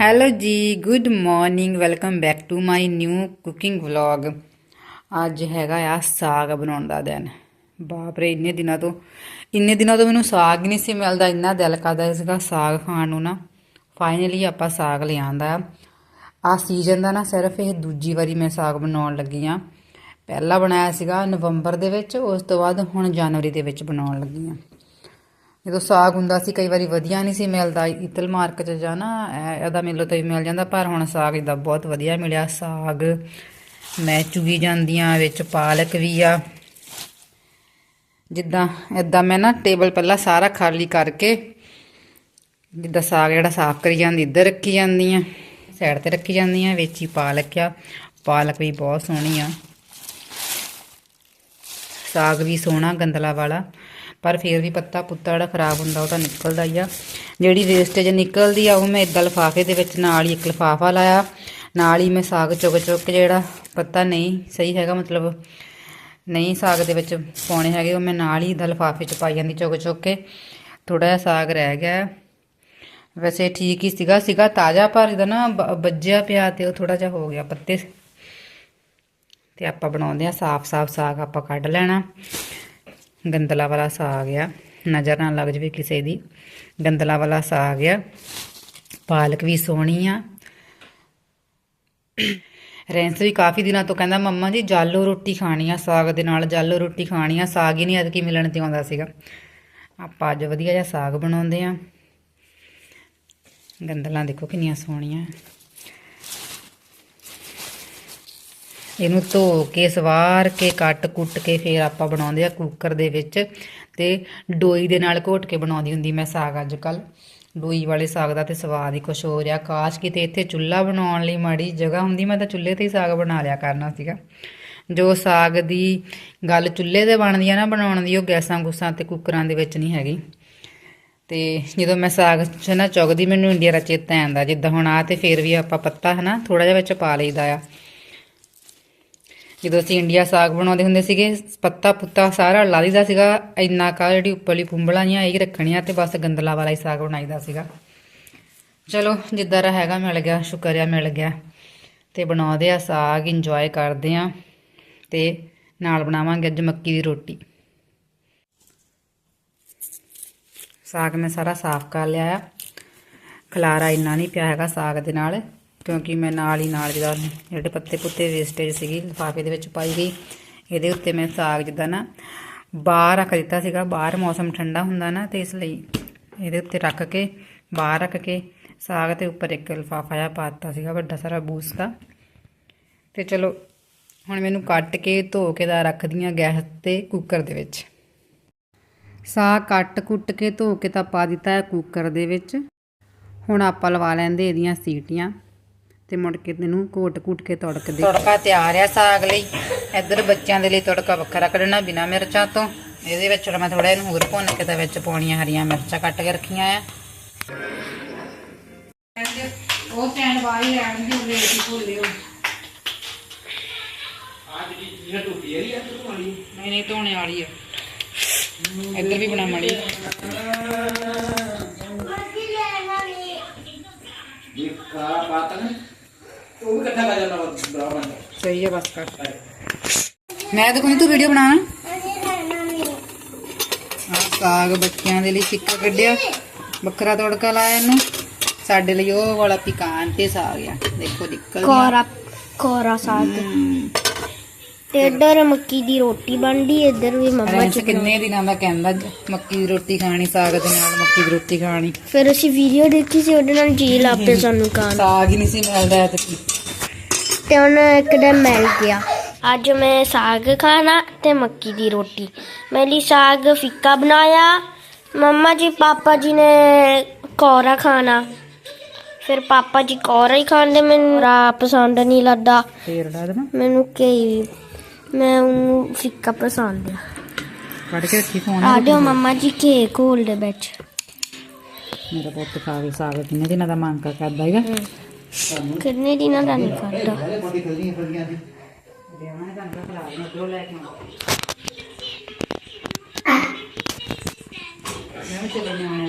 Hello ਜੀ good morning welcome back to my new cooking vlog ਅੱਜ ਹੈਗਾ ਆ ਸਾਗ ਬਣਾਉਣ ਦਾ ਦਿਨ। ਬਾਪ ਰੇ ਇੰਨੇ ਦਿਨਾਂ ਤੋਂ ਇੰਨੇ ਦਿਨਾਂ ਤੋਂ ਮੈਨੂੰ ਸਾਗ ਹੀ ਨਹੀਂ ਸੀ ਮਿਲਦਾ, ਇੰਨਾ ਦਿਲ ਕਰਦਾ ਸੀਗਾ ਸਾਗ ਖਾਣ ਨੂੰ ਨਾ। ਫਾਈਨਲੀ ਆਪਾਂ ਸਾਗ ਲਿਆਂਦਾ। ਆ ਆ ਸੀਜ਼ਨ ਦਾ ਨਾ ਸਿਰਫ ਇਹ ਦੂਜੀ ਵਾਰੀ ਮੈਂ ਸਾਗ ਬਣਾਉਣ ਲੱਗੀ ਆ। ਪਹਿਲਾ ਬਣਾਇਆ ਸੀਗਾ ਨਵੰਬਰ ਦੇ ਵਿੱਚ, ਉਸ ਤੋਂ ਬਾਅਦ ਹੁਣ ਜਨਵਰੀ ਦੇ ਵਿੱਚ ਬਣਾਉਣ ਲੱਗੀ ਆ। ਜਦੋਂ ਸਾਗ ਹੁੰਦਾ ਸੀ, ਕਈ ਵਾਰੀ ਵਧੀਆ ਨਹੀਂ ਸੀ ਮਿਲਦਾ। ਇਤਲ ਮਾਰਕ 'ਚ ਜਾ ਨਾ ਇਹ- ਇਹਦਾ ਮਿਲੋ ਤਾਂ ਵੀ ਮਿਲ ਜਾਂਦਾ, ਪਰ ਹੁਣ ਸਾਗ ਇਹਦਾ ਬਹੁਤ ਵਧੀਆ ਮਿਲਿਆ। ਸਾਗ ਮੈਂ ਚੁਗੀ ਜਾਂਦੀਆਂ, ਵਿੱਚ ਪਾਲਕ ਵੀ ਆ। ਜਿੱਦਾਂ ਇਦਾਂ ਮੈਂ ਨਾ ਟੇਬਲ ਪਹਿਲਾਂ ਸਾਰਾ ਖਾਲੀ ਕਰਕੇ, ਜਿੱਦਾਂ ਸਾਗ ਜਿਹੜਾ ਸਾਫ਼ ਕਰੀ ਜਾਂਦੀ, ਇੱਧਰ ਰੱਖੀ ਜਾਂਦੀ ਆ ਸਾਈਡ ਤੇ ਰੱਖੀ ਜਾਂਦੀ ਆ ਵਿੱਚ ਹੀ ਪਾਲਕ ਆ। ਪਾਲਕ ਵੀ ਬਹੁਤ ਸੋਹਣੀ ਆ। ਸਾਗ ਵੀ ਸੋਹਣਾ ਗੰਦਲਾ ਵਾਲਾ। ਪਰ ਫਿਰ ਵੀ ਪੱਤਾ ਪੁੱਤਾ ਜਿਹੜਾ ਖਰਾਬ ਹੁੰਦਾ ਉਹ ਤਾਂ ਨਿਕਲਦਾ ਹੀ ਆ। ਜਿਹੜੀ ਵੇਸਟੇਜ ਨਿਕਲਦੀ ਆ, ਉਹ ਮੈਂ ਇਦਾਂ ਲਿਫਾਫੇ ਦੇ ਵਿੱਚ ਨਾਲ ਹੀ ਇੱਕ ਲਿਫਾਫਾ ਲਾਇਆ। ਨਾਲ ਹੀ ਮੈਂ ਸਾਗ ਚੁੱਕ ਚੁੱਕ ਕੇ ਜਿਹੜਾ ਪੱਤਾ ਨਹੀਂ ਸਹੀ ਹੈਗਾ, ਮਤਲਬ ਨਹੀਂ ਸਾਗ ਦੇ ਵਿੱਚ ਪਾਉਣੇ ਹੈਗੇ, ਉਹ ਮੈਂ ਨਾਲ ਹੀ ਇਦਾਂ ਲਿਫਾਫੇ 'ਚ ਪਾਈ ਜਾਂਦੀ ਚੁੱਕ ਚੁੱਕ ਕੇ। ਥੋੜਾ ਜਿਹਾ ਸਾਗ ਰਹਿ ਗਿਆ। ਵੈਸੇ ਠੀਕ ਹੀ ਸੀਗਾ ਸੀਗਾ ਤਾਜ਼ਾ, ਪਰ ਇਹਦਾ ਨਾ ਬ- ਵੱਜਿਆ ਪਿਆ ਤੇ ਉਹ ਥੋੜਾ ਜਿਹਾ ਹੋ ਗਿਆ ਪੱਤੇ। ਤੇ ਆਪਾਂ ਬਣਾਉਂਦੇ ਆ ਸਾਫ਼-ਸਾਫ਼ ਸਾਗ, ਆਪਾਂ ਕੱਢ ਲੈਣਾ। ਗੰਦਲਾ ਵਾਲਾ ਸਾਗ ਆ ਨਜ਼ਰ ਨਾ ਲੱਗ ਜਵੇ ਕਿਸੇ ਦੀ। ਗੰਦਲਾ ਵਾਲਾ ਸਾਗ ਆ ਪਾਲਕ ਵੀ ਸੋਹਣੀ ਆ। ਰੈਂਸ ਵੀ ਕਾਫੀ ਦਿਨਾਂ ਤੋਂ ਕਹਿੰਦਾ, ਮੰਮਾ ਜੀ, ਜਾਲੋ ਰੋਟੀ ਖਾਣੀ ਆ ਸਾਗ ਦੇ ਨਾਲ, ਜਾਲੋ ਰੋਟੀ ਖਾਣੀ ਆ, ਸਾਗ ਹੀ ਨਹੀਂ ਐਤਕੀ ਮਿਲਣ ਤੇ ਆਉਂਦਾ ਸੀਗਾ। ਆਪਾਂ ਅੱਜ ਵਧੀਆ ਜਿਹਾ ਸਾਗ ਬਣਾਉਂਦੇ ਆ। ਗੰਦਲਾਂ ਦੇਖੋ ਕਿੰਨੀਆਂ ਸੋਹਣੀਆਂ। ਇਹਨੂੰ ਧੋ ਕੇ, ਸਵਾਰ ਕੇ ਕੱਟ ਕੁੱਟ ਕੇ ਫਿਰ ਆਪਾਂ ਬਣਾਉਂਦੇ ਆ ਕੁੱਕਰ ਦੇ ਵਿੱਚ ਤੇ ਡੋਈ ਦੇ ਨਾਲ ਘੋਟ ਕੇ ਬਣਾਉਂਦੀ ਹੁੰਦੀ ਮੈਂ ਸਾਗ ਅੱਜ ਕੱਲ ਡੋਈ ਵਾਲੇ ਸਾਗ ਦਾ ਤੇ ਸਵਾਦ ਹੀ ਕੁਛ ਹੋ ਰਿਹਾ ਕਾਸ਼ ਕਿਤੇ ਇੱਥੇ ਚੁੱਲ੍ਹਾ ਬਣਾਉਣ ਲਈ ਮਾੜੀ ਜਗ੍ਹਾ ਹੁੰਦੀ, ਮੈਂ ਤਾਂ ਚੁੱਲ੍ਹੇ ਤੇ ਹੀ ਸਾਗ ਬਣਾ ਲਿਆ ਕਰਨਾ ਸੀਗਾ। ਜੋ ਸਾਗ ਦੀ ਗੱਲ ਚੁੱਲ੍ਹੇ ਤੇ ਬਣਦੀ ਆ ਨਾ, ਬਣਾਉਣ ਦੀ ਉਹ ਗੈਸਾਂ ਗੁੱਸਾਂ ਤੇ ਕੁੱਕਰਾਂ ਦੇ ਵਿੱਚ ਨਹੀਂ ਹੈਗੀ। ਤੇ ਜਦੋਂ ਮੈਂ ਸਾਗ ਚ ਨਾ ਚੁਗਦੀ, ਮੈਨੂੰ ਇੰਡੀਆ ਦਾ ਚੇਤਾ ਆਉਂਦਾ। ਜਿੱਦਾਂ ਹੁਣ ਆ ਤੇ ਫੇਰ ਵੀ ਆਪਾਂ ਪੱਤਾ ਹਨਾ ਥੋੜਾ ਜਿਹਾ ਵਿੱਚ ਪਾ ਲਈਦਾ ਆ। ਜਦੋਂ ਅਸੀਂ ਇੰਡੀਆ ਸਾਗ ਬਣਾਉਂਦੇ ਹੁੰਦੇ ਸੀਗੇ, ਪੱਤਾ ਪੁੱਤਾ ਸਾਰਾ ਲਾ ਲਈਦਾ ਸੀਗਾ, ਇੰਨਾ ਕਾ ਜਿਹੜੀ ਉੱਪਰਲੀ ਪੁੰਬਲਾਂ ਜੀਆਂ ਇਹ ਰੱਖਣੀਆਂ ਤੇ ਬਸ ਗੰਦਲਾ ਵਾਲਾ ਹੀ ਸਾਗ ਬਣਾਈਦਾ ਸੀਗਾ। ਚਲੋ, ਜਿੱਦਾਂ ਦਾ ਹੈਗਾ ਮਿਲ ਗਿਆ ਸ਼ੁਕਰ ਮਿਲ ਗਿਆ। ਤੇ ਬਣਾਉਂਦੇ ਆ ਸਾਗ ਇੰਜੋਏ ਕਰਦੇ ਆ ਤੇ ਨਾਲ ਬਣਾਵਾਂਗੇ ਅੱਜ ਮੱਕੀ ਦੀ ਰੋਟੀ। ਸਾਗ ਮੈਂ ਸਾਰਾ ਸਾਫ਼ ਕਰ ਲਿਆ ਆ। ਖਲਾਰਾ ਇੰਨਾ ਨਹੀਂ ਪਿਆ ਹੈਗਾ ਸਾਗ ਦੇ ਨਾਲ। ਕਿਉਂਕਿ ਮੈਂ ਨਾਲ ਹੀ ਨਾਲ ਜਿਹਦਾ ਜਿਹੜੇ ਪੱਤੇ ਪੁੱਤੇ ਵੇਸਟੇਜ ਸੀਗੀ, ਲਿਫਾਫੇ ਦੇ ਵਿੱਚ ਪਾਈ ਗਈ, ਇਹਦੇ ਉੱਤੇ ਮੈਂ ਸਾਗ ਜਿੱਦਾਂ ਨਾ ਬਾਹਰ ਰੱਖ ਦਿੱਤਾ ਸੀਗਾ, ਬਾਹਰ ਮੌਸਮ ਠੰਡਾ ਹੁੰਦਾ ਨਾ ਤੇ ਇਸ ਲਈ ਇਹਦੇ ਉੱਤੇ ਰੱਖ ਕੇ, ਬਾਹਰ ਰੱਖ ਕੇ ਸਾਗ ਤੇ ਉੱਪਰ ਇੱਕ ਲਿਫਾਫਾ ਜਿਹਾ ਪਾ ਦਿੱਤਾ ਸੀਗਾ, ਵੱਡਾ ਸਾਰਾ ਬੂਸ ਦਾ। ਤੇ ਚਲੋ, ਹੁਣ ਮੈਨੂੰ ਕੱਟ ਕੇ ਧੋ ਕੇ ਦਾ ਰੱਖਦੀਆਂ ਗੈਸ ਤੇ ਕੁੱਕਰ ਦੇ ਵਿੱਚ। ਸਾਗ ਕੱਟ ਕੁੱਟ ਕੇ ਧੋ ਕੇ ਤਾਂ ਪਾ ਦਿੱਤਾ ਹੈ ਕੁੱਕਰ ਦੇ ਵਿੱਚ। ਹੁਣ ਆਪਾਂ ਲਵਾ ਲੈਂਦੇ ਇਹਦੀਆਂ ਸੀਟੀਆਂ। ਤੇ ਮੁੜ ਕੇ ਇਹਨੂੰ ਕੋਟ-ਕੂਟ ਕੇ ਤੜਕ ਦੇ ਤੜਕਾ ਤਿਆਰ ਆ ਸਾਗ ਲਈ। ਇੱਧਰ ਬੱਚਿਆਂ ਦੇ ਲਈ ਤੜਕਾ ਵੱਖਰਾ ਕੱਢਣਾ ਬਿਨਾ ਮਿਰਚਾਂ ਤੋਂ। ਇਹਦੇ ਵਿੱਚ ਮੈਂ ਥੋੜਾ ਇਹਨੂੰ ਹੋਰ ਭੁੰਨ ਕੇ ਤਾਂ ਵਿੱਚ ਪਾਉਣੀਆਂ ਹਰੀਆਂ ਮਿਰਚਾਂ ਕੱਟ ਕੇ ਰੱਖੀਆਂ ਆ। ਇਹ ਕਾ ਬਾਤ ਮੈਂ ਦੇਖੋ ਨੀ ਤੂੰ ਵੀਡੀਓ ਬਣਾ। ਆ ਸਾਗ ਬੱਚਿਆਂ ਦੇ ਲਈ ਸਿੱਕਾ ਕੱਢਿਆ। ਵੱਖਰਾ ਤੋੜਕਾ ਲਾਇਆ ਇਹਨੂੰ। ਸਾਡੇ ਲਈ ਉਹ ਵਾਲਾ ਪਿਕਾਨ ਤੇ ਸਾਗ ਆ। ਦੇਖੋ ਨਿਕਲ ਕੋਰਾ ਕੋਰਾ ਸਾਗ। ਤੇ ਇੱਧਰ ਮੱਕੀ ਦੀ ਰੋਟੀ ਬਣਦੀ ਇੱਧਰ ਵੀ ਮੰਮਾ ਰੈਂਸ ਕਿੰਨੇ ਦਿਨਾਂ ਦਾ ਕਹਿੰਦਾ ਮੱਕੀ ਦੀ ਰੋਟੀ ਖਾਣੀ ਸਾਗ ਦੇ ਨਾਲ ਮੱਕੀ ਦੀ ਰੋਟੀ ਖਾਣੀ। ਫਿਰ ਅਸੀਂ ਵੀਡੀਓ ਦੇਖੀ ਸੀ ਉਹਦੇ ਨਾਲ ਜੀ ਲਾਪੇ ਸਾਨੂੰ ਖਾਣ। ਸਾਗ ਹੀ ਨਹੀਂ ਸੀ ਮਿਲਦਾ ਤੇ ਤੇ ਹੁਣ ਇੱਕ ਦਿਨ ਮਿਲ ਗਿਆ। ਅੱਜ ਮੈਂ ਸਾਗ ਖਾਣਾ ਤੇ ਮੱਕੀ ਦੀ ਰੋਟੀ। ਮੈਂ ਲਈ ਸਾਗ ਫਿੱਕਾ ਬਣਾਇਆ। ਮੰਮਾ ਜੀ ਪਾਪਾ ਜੀ ਨੇ ਕੋਰਾ ਖਾਣਾ। ਫਿਰ ਪਾਪਾ ਜੀ ਕੋਰਾ ਹੀ ਖਾਂਦੇ ਮੈਨੂੰ ਰਾ ਪਸੰਦ ਨਹੀਂ ਲੱਗਦਾ। ਫੇਰ ਲਾ ਦੇਣਾ ਮੈਨੂੰ ਕਈ ਮੈਂ ਉਹਨੂੰ ਫਿੱਕਾ ਪਸੰਦ ਆ। ਕੱਢ ਕੇ ਰੱਖੀ ਫੋਨ ਆਡਿਓ ਮੰਮਾ ਜੀ ਕੇਕ ਹੋਲਡ ਵਿੱਚ। ਮੇਰਾ ਪੁੱਤ ਖਾ ਕੇ ਸਾਗ ਕਿੰਨੇ ਦਿਨਾਂ ਦਾ ਮੰਗ ਕਰਦਾ ਹੈਗਾ। ਕਿੰਨੇ ਦਿਨਾਂ ਦਾ ਨਹੀਂ ਖਾਦਾ ਮੈਂ ਚਲੇ ਜਾਣਾ